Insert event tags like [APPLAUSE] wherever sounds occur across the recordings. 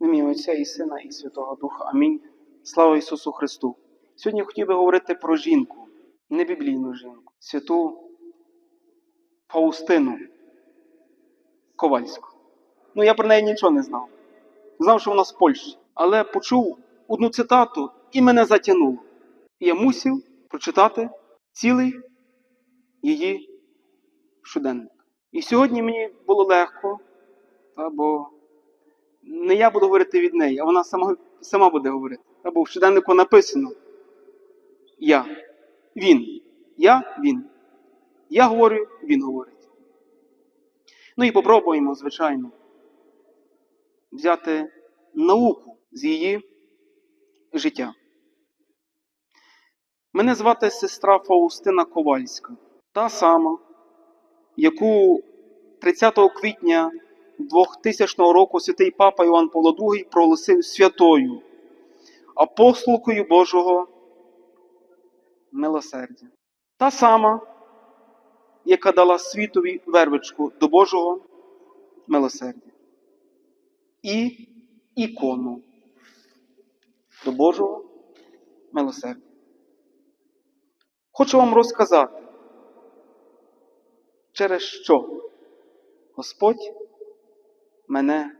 Ім'я Отця і Сина, і Святого Духа. Амінь. Слава Ісусу Христу! Сьогодні я хотів би говорити про жінку, не біблійну жінку, святу Фаустину Ковальську. Ну, я про неї нічого не знав. Знав, що вона з Польщі. Але почув одну цитату і мене затягнуло. І я мусив прочитати цілий її щоденник. І сьогодні мені було легко, та, бо не я буду говорити від неї, а вона сама, сама буде говорити. Та, бо в щоденнику написано Я. Він. Я, він. Я говорю, він говорить. Ну і попробуємо, звичайно, взяти науку з її життя. Мене звати сестра Фаустина Ковальська, та сама, яку 30 квітня 2000 року святий Папа Іван Павло II проголосив святою, апостолкою Божого милосердя. Та сама, яка дала світові вервичку до Божого милосердя. І ікону до Божого милосердя. Хочу вам розказати, через що Господь мене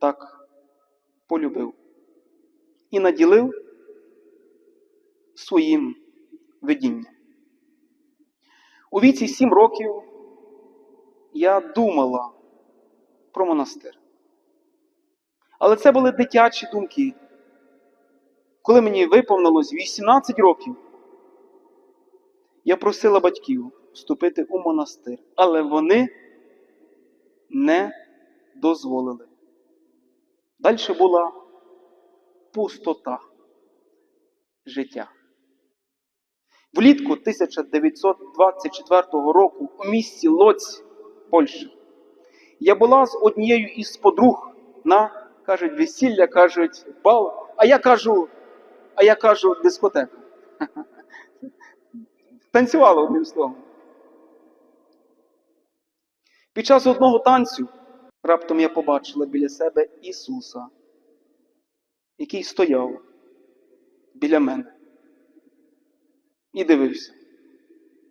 так полюбив і наділив своїм видінням. У віці сім років я думала про монастир. Але це були дитячі думки. Коли мені виповнилось 18 років, я просила батьків вступити у монастир, але вони не дозволили. Далі була пустота життя. Влітку 1924 року у місті Лоць, Польща, я була з однією із подруг на, кажуть, весілля, кажуть, бал, а я кажу, а я кажу, дискотека. [LAUGHS] Танцювала одним словом. Під час одного танцю раптом я побачила біля себе Ісуса, який стояв біля мене і дивився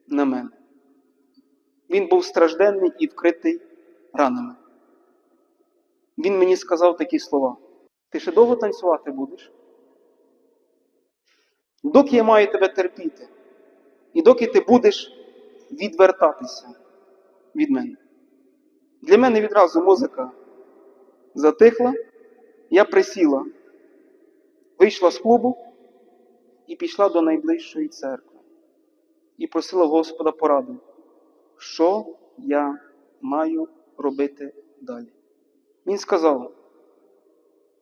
на мене. Він був стражденний і вкритий ранами. Він мені сказав такі слова: Ти ще довго танцювати будеш? Доки я маю тебе терпіти, і доки ти будеш відвертатися від мене. Для мене відразу музика затихла, я присіла, вийшла з клубу і пішла до найближчої церкви і просила Господа поради, що я маю робити далі. Він сказав: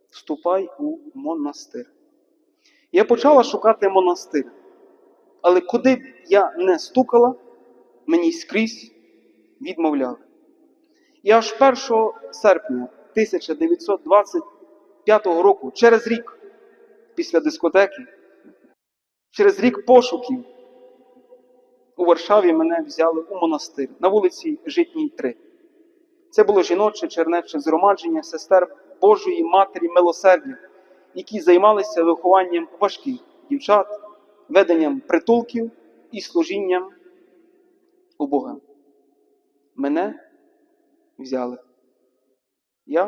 вступай у монастир. Я почала шукати монастир, але куди б я не стукала, мені скрізь відмовляли. І аж 1 серпня 1925 року, через рік після дискотеки, через рік пошуків, у Варшаві мене взяли у монастир на вулиці Житній 3. Це було жіноче чернече згромадження сестер Божої Матері Милосердя, які займалися вихованням важких дівчат, веденням притулків і служінням у Бога. Мене взяли. Я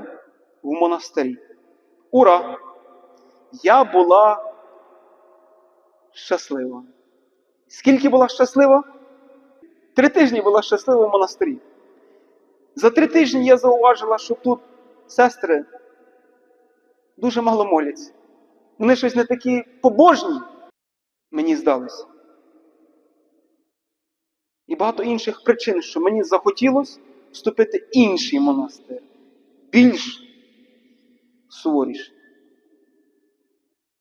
в монастирі. Ура! Я була щаслива. Скільки була щаслива? Три тижні була щаслива в монастирі. За три тижні я зауважила, що тут сестри дуже мало моляться. Вони щось не такі побожні, мені здалося. І багато інших причин, що мені захотілося вступити інший монастир, більш суворіший.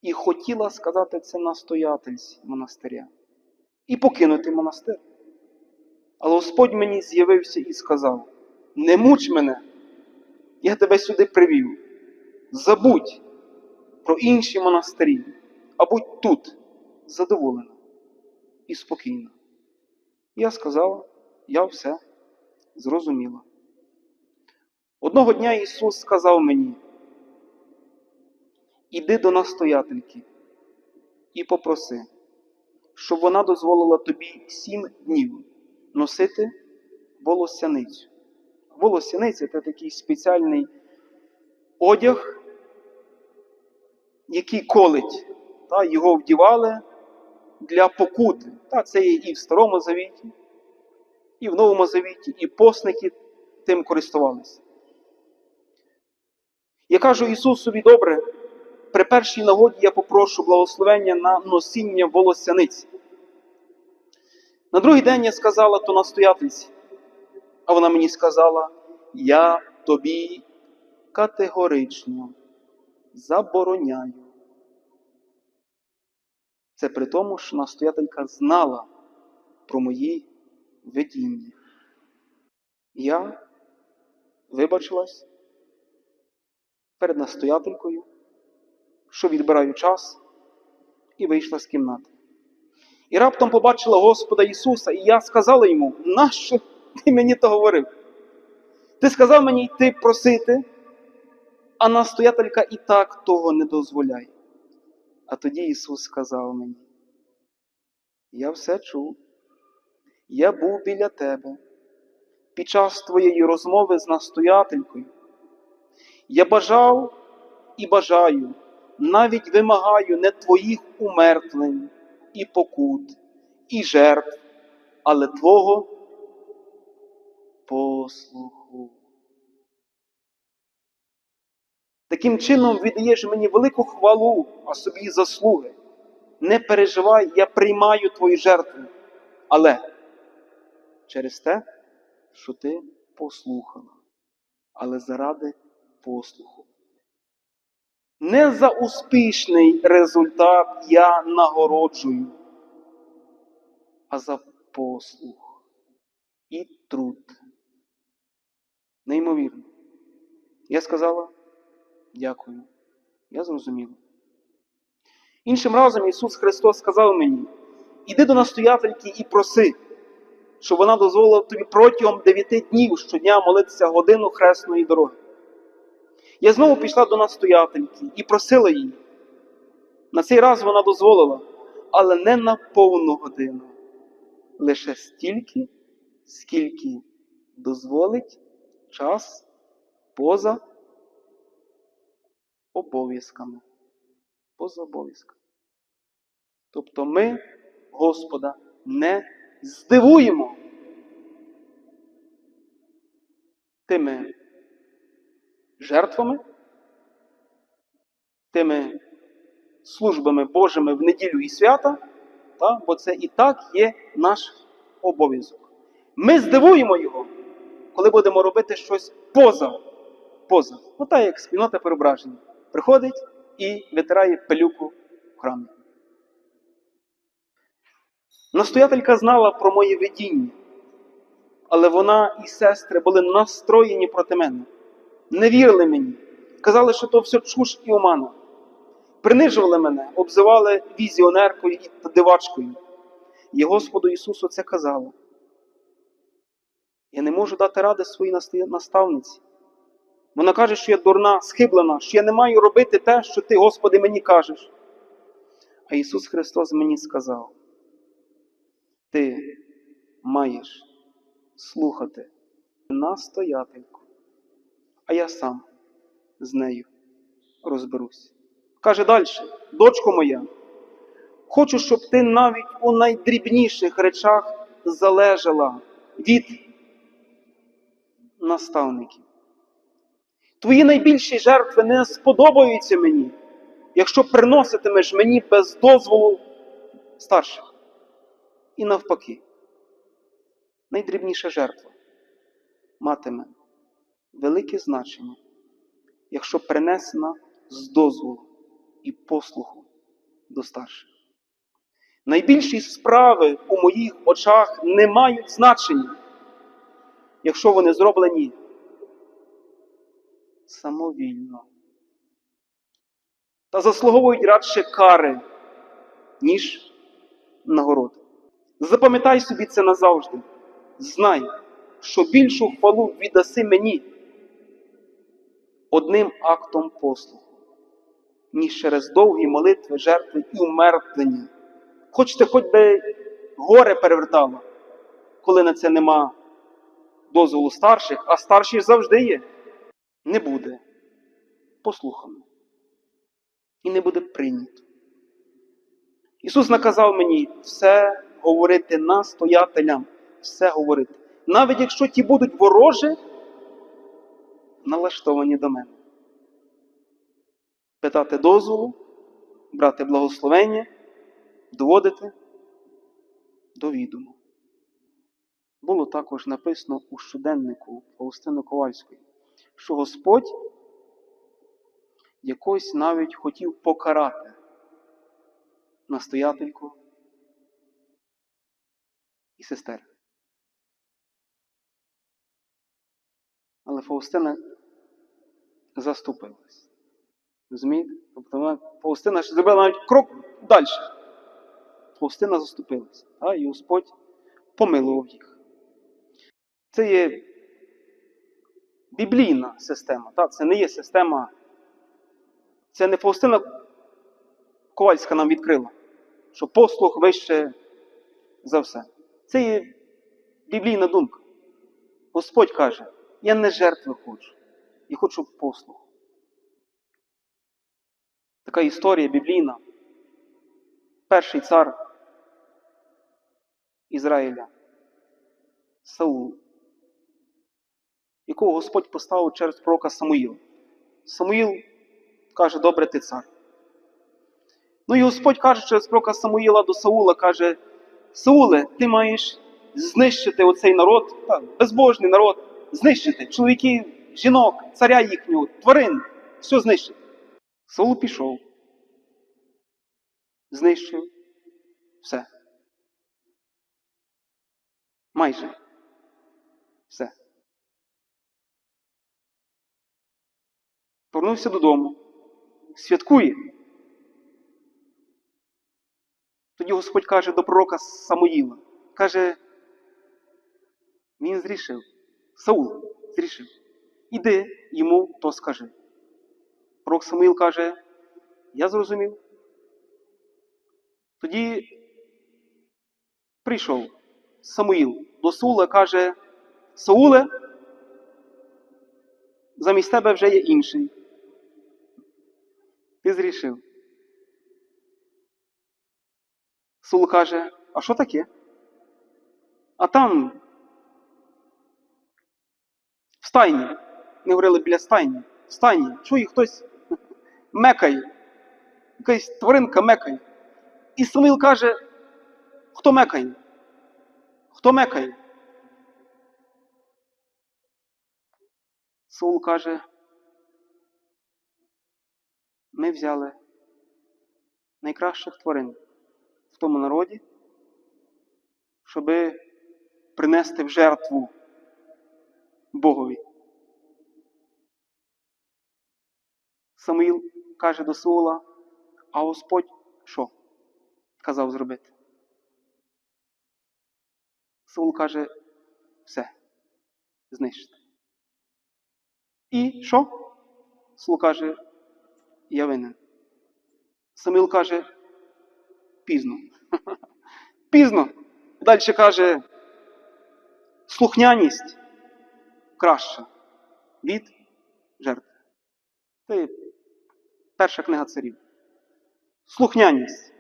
І хотіла сказати це настоятельці монастиря і покинути монастир. Але Господь мені з'явився і сказав: не муч мене, я тебе сюди привів. Забудь про інші монастирі, а будь тут задоволена і спокійна. Я сказала, я все зрозуміла. Одного дня Ісус сказав мені: Іди до настоятельки і попроси, щоб вона дозволила тобі сім днів носити волосяницю. Волосяниця це такий спеціальний одяг, який колить. Та, його вдівали для покути. Та, це є і в Старому Завіті, і в Новому Завіті, і посники тим користувалися. Я кажу Ісусові добре, при першій нагоді я попрошу благословення на носіння волосяниць. На другий день я сказала то настоятельці, а вона мені сказала, я тобі категорично забороняю. Це при тому, що настоятелька знала про мої видіння. Я вибачилась перед настоятелькою, що відбираю час, і вийшла з кімнати. І раптом побачила Господа Ісуса, і я сказала йому, нащо ти мені то говорив? Ти сказав мені йти просити, а настоятелька і так того не дозволяє. А тоді Ісус сказав мені, я все чув, я був біля тебе під час твоєї розмови з настоятелькою. Я бажав і бажаю, навіть вимагаю не твоїх умертвлень і покут, і жертв, але Твого послуху. Таким чином віддаєш мені велику хвалу, а собі заслуги. Не переживай, я приймаю твої жертви. Але через те, що ти послухала, але заради послуху. Не за успішний результат я нагороджую, а за послух і труд. Неймовірно. Я сказала дякую. Я зрозуміла. Іншим разом Ісус Христос сказав мені: іди до настоятельки і проси, щоб вона дозволила тобі протягом дев'яти днів щодня молитися годину хресної дороги. Я знову пішла до настоятельки і просила її. На цей раз вона дозволила, але не на повну годину, лише стільки, скільки дозволить час поза обов'язками. Поза обов'язками. Тобто ми Господа не здивуємо тими жертвами, тими службами Божими в неділю і свята, та, бо це і так є наш обов'язок. Ми здивуємо Його, коли будемо робити щось поза. поза. Ну, так як спільнота переображення. Приходить і витирає пилюку в храмі. Настоятелька знала про моє видіння, але вона і сестри були настроєні проти мене, не вірили мені, казали, що то все чуш і омана. Принижували мене, обзивали візіонеркою і дивачкою. І Господу Ісусу це казало. Я не можу дати ради своїй наставниці. Вона каже, що я дурна, схиблена, що я не маю робити те, що Ти, Господи, мені кажеш. А Ісус Христос мені сказав: Ти маєш слухати настоятельку, а я сам з нею розберусь. Каже далі, дочко моя, хочу, щоб ти навіть у найдрібніших речах залежала від наставників. Твої найбільші жертви не сподобаються мені, якщо приноситимеш мені без дозволу старших. І навпаки, найдрібніша жертва матиме велике значення, якщо принесена з дозволу і послуху до старших. Найбільші справи у моїх очах не мають значення, якщо вони зроблені самовільно. Та заслуговують радше кари, ніж нагороди. Запам'ятай собі це назавжди. Знай, що більшу хвалу віддаси мені одним актом послуху. ніж через довгі молитви, жертви і умертвлення. Хочете, хоч би горе перевертало, коли на це нема дозволу старших, а старші завжди є. Не буде послухано. І не буде прийнято. Ісус наказав мені все говорити настоятелям, все говорити. Навіть якщо ті будуть ворожі, налаштовані до мене. Питати дозволу, брати благословення, доводити до відому. Було також написано у щоденнику Фаустини Ковальської, що Господь якось навіть хотів покарати настоятельку сестер. Але Фаустина заступилась. Розумієте? Тобто Фаустина ж зробила навіть крок далі. Фаустина заступилась, а і Господь помилував їх. Це є біблійна система. Та? Це не є система. Це не Фаустина Ковальська нам відкрила, що послух вище за все. Це є біблійна думка. Господь каже, я не жертви хочу, я хочу послуг. Така історія біблійна. Перший цар Ізраїля Саул, якого Господь поставив через пророка Самуїла. Самуїл каже, добре ти цар. Ну і Господь каже через пророка Самуїла до Саула, каже, Сауле, ти маєш знищити оцей народ, безбожний народ, знищити чоловіків, жінок, царя їхнього, тварин, все знищити. Саул пішов, знищив все. Майже все. Повернувся додому, святкує. Тоді Господь каже до пророка Самуїла, каже, він зрішив, Саул зрішив, іди йому то скажи. Пророк Самуїл каже, я зрозумів. Тоді прийшов Самуїл до Саула, каже, Сауле, замість тебе вже є інший. Ти зрішив. Сул каже, а що таке? А там в стайні, ми говорили біля стайні, в стайні, чує хтось мекає, якась тваринка мекає. І Самуїл каже, хто мекає? Хто мекає? Саул каже, ми взяли найкращих тварин в тому народі, щоб принести в жертву Богові. Самуїл каже до Саула, а Господь що? Казав зробити. Саул каже, все, знищити. І що? Саул каже, я винен. Самуїл каже, пізно. Пізно. Далі каже, слухняність краща від жертви. Це перша книга царів. Слухняність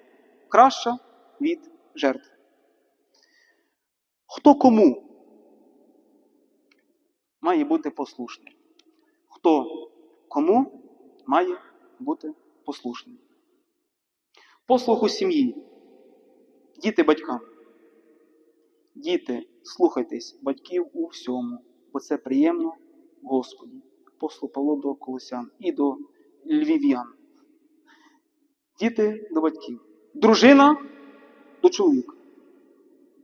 краща від жертви. Хто кому має бути послушним? Хто кому має бути послушним? Послух у сім'ї. Діти батькам. Діти, слухайтесь батьків у всьому, бо це приємно Господі. Апостол Павло до Колосян і до львів'ян. Діти до батьків. Дружина до чоловіка.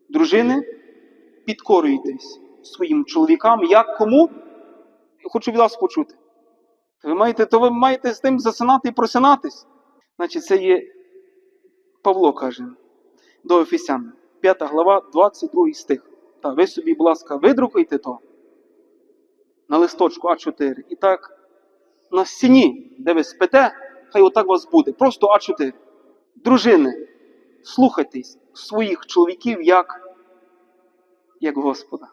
Дружини, підкорюйтесь своїм чоловікам, як кому? Хочу від вас почути. Ви маєте, то ви маєте з тим засинати і просинатись. Значить, це є Павло каже до Ефесян, 5 глава, 22 стих. Та ви собі, будь ласка, видрукуйте то на листочку А4. І так на стіні, де ви спите, хай отак вас буде. Просто А4. Дружини, слухайтесь своїх чоловіків як, як Господа.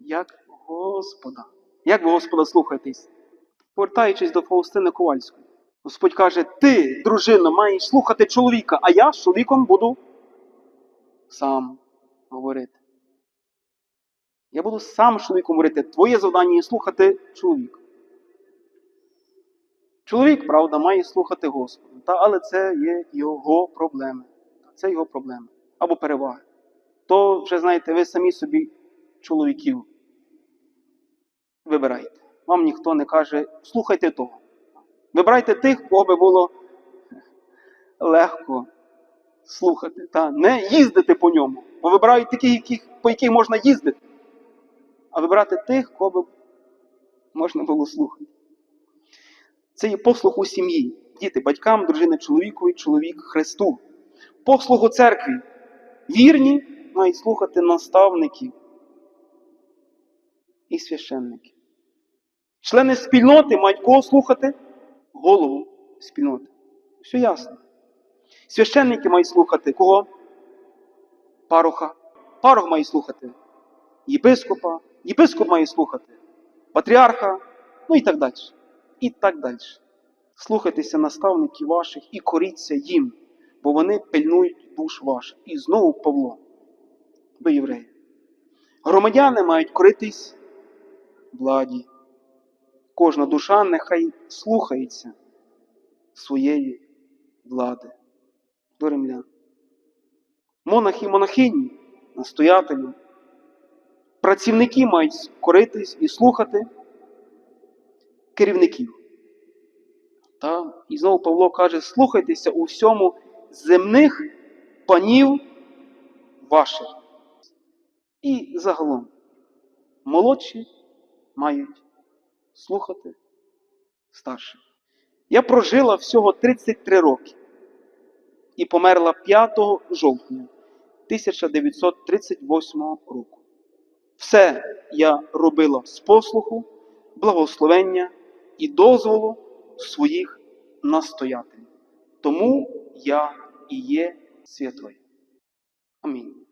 Як Господа. Як Господа слухайтесь? Повертаючись до Фаустини Ковальської. Господь каже: ти, дружина, маєш слухати чоловіка, а я з чоловіком буду сам говорити. Я буду сам з чоловіком говорити. Твоє завдання є слухати чоловіка. Чоловік, правда, має слухати Господа, та, але це є його проблеми. Це його проблеми або переваги. То вже знаєте, ви самі собі чоловіків вибирайте. Вам ніхто не каже, слухайте того. Вибирайте тих, кого би було легко слухати. Та не їздити по ньому. Бо вибирають таких, яких, по яких можна їздити. А вибирати тих, кого би можна було слухати. Це є послуг у сім'ї. Діти батькам, дружини чоловікові, чоловік Христу. Послуг у церкві. Вірні мають слухати наставників і священників. Члени спільноти мають кого слухати? Голову спільноти. Все ясно. Священники мають слухати кого? Пароха. Парох має слухати єпископа, єпископ має слухати патріарха, ну і так далі. І так далі. Слухайтеся наставників ваших і коріться їм, бо вони пильнують душ ваших. І знову Павло до євреїв. Громадяни мають коритись владі. Кожна душа нехай слухається своєї влади. До римлян. Монахи монахині, настоятелі, працівники мають коритись і слухати керівників. Та? І знову Павло каже: слухайтеся у всьому земних панів ваших. І загалом молодші мають слухати старших. Я прожила всього 33 роки і померла 5 жовтня 1938 року. Все я робила з послуху, благословення і дозволу своїх настоятелів. Тому я і є святою. Амінь.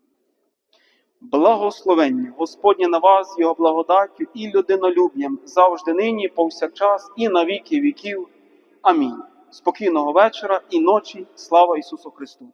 Благословення Господнє на вас, Його благодаттю і людинолюб'ям завжди нині, повсякчас, і на віки віків. Амінь. Спокійного вечора і ночі. Слава Ісусу Христу!